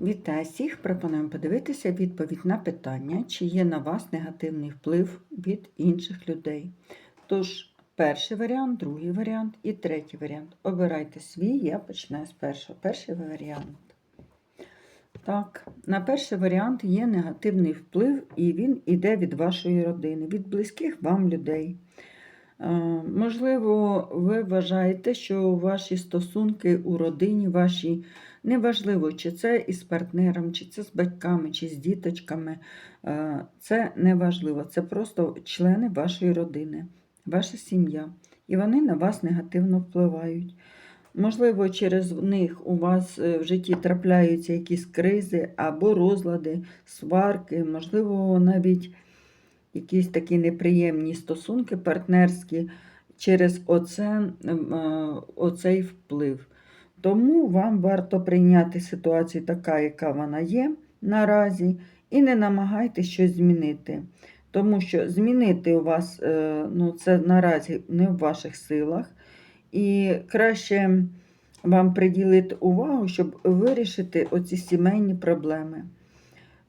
Вітаю всіх! Пропонуємо подивитися відповідь на питання, чи є на вас негативний вплив від інших людей. Тож, перший варіант, другий варіант і третій варіант. Обирайте свій, я починаю з першого. Перший варіант. Так, на перший варіант є негативний вплив, і він іде від вашої родини, від близьких вам людей. Е, Можливо, ви вважаєте, що ваші стосунки у родині ваші неважливо, чи це із партнером, чи це з батьками, чи з діточками. е, Це неважливо. Це просто члени вашої родини, ваша сім'я. І вони на вас негативно впливають. Можливо, через них у вас е, в житті трапляються якісь кризи або розлади, сварки, можливо, навіть якісь такі неприємні стосунки партнерські через оце, е, оцей вплив. Тому вам варто прийняти ситуацію така, яка вона є наразі, і не намагайтеся щось змінити. Тому що змінити у вас е, ну, це наразі не в ваших силах. І краще вам приділити увагу, щоб вирішити оці сімейні проблеми.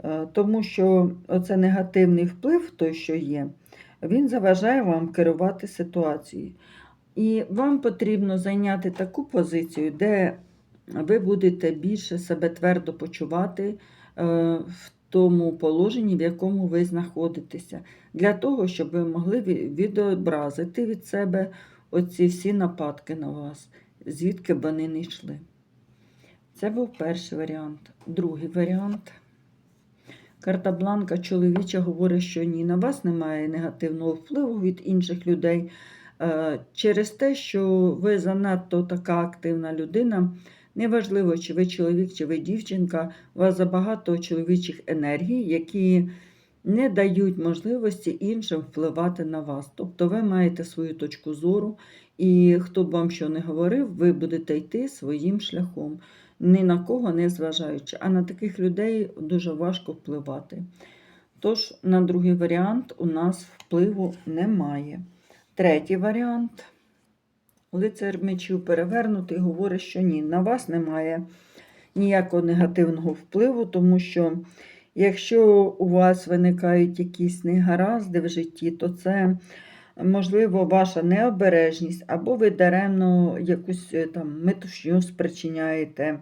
Е, Тому що оце негативний вплив, той, що є, він заважає вам керувати ситуацією. І вам потрібно зайняти таку позицію, де ви будете більше себе твердо почувати е, в тому положенні, в якому ви знаходитеся, для того, щоб ви могли відобразити від себе оці всі нападки на вас, звідки б вони не йшли. Це був перший варіант. Другий варіант. Карта Бланка чоловіча говорить, що ні, на вас немає негативного впливу від інших людей е, через те, що ви занадто така активна людина. Неважливо, чи ви чоловік, чи ви дівчинка, у вас забагато чоловічих енергій, які не дають можливості іншим впливати на вас. Тобто ви маєте свою точку зору, і хто б вам що не говорив, ви будете йти своїм шляхом ні на кого не зважаючи. А на таких людей дуже важко впливати. Тож, на другий варіант у нас впливу немає. Третій варіант. Лицар мечів перевернутий говорить, що ні, на вас немає ніякого негативного впливу, тому що якщо у вас виникають якісь негаразди в житті, то це можливо ваша необережність, або ви даремно якусь е, там метушню спричиняєте,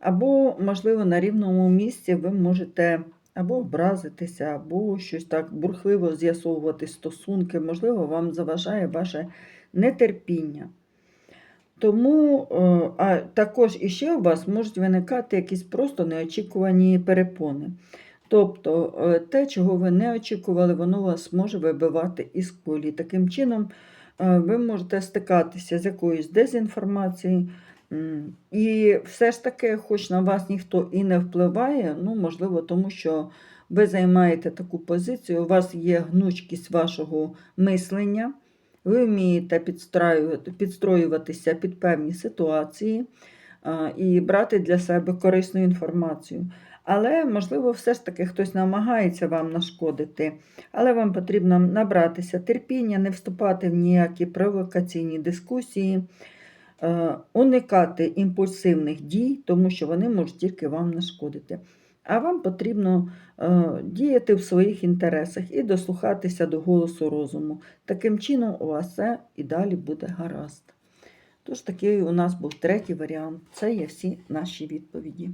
або, можливо, на рівному місці ви можете або образитися, або щось так бурхливо з'ясовувати стосунки, можливо, вам заважає ваше нетерпіння. Тому е, а також іще у вас можуть виникати якісь просто неочікувані перепони. Тобто е, те, чого ви не очікували, воно вас може вибивати із колії. Таким чином, е, ви можете стикатися з якоюсь дезінформацією. І все ж таки, хоч на вас ніхто і не впливає, ну, можливо, тому що ви займаєте таку позицію, у вас є гнучкість вашого мислення, ви вмієте підстроюватися під певні ситуації і брати для себе корисну інформацію. Але, можливо, все ж таки хтось намагається вам нашкодити. Але вам потрібно набратися терпіння, не вступати в ніякі провокаційні дискусії, уникати імпульсивних дій, тому що вони можуть тільки вам нашкодити. А вам потрібно діяти в своїх інтересах і дослухатися до голосу розуму. Таким чином, у вас все і далі буде гаразд. Тож такий у нас був третій варіант. Це є всі наші відповіді.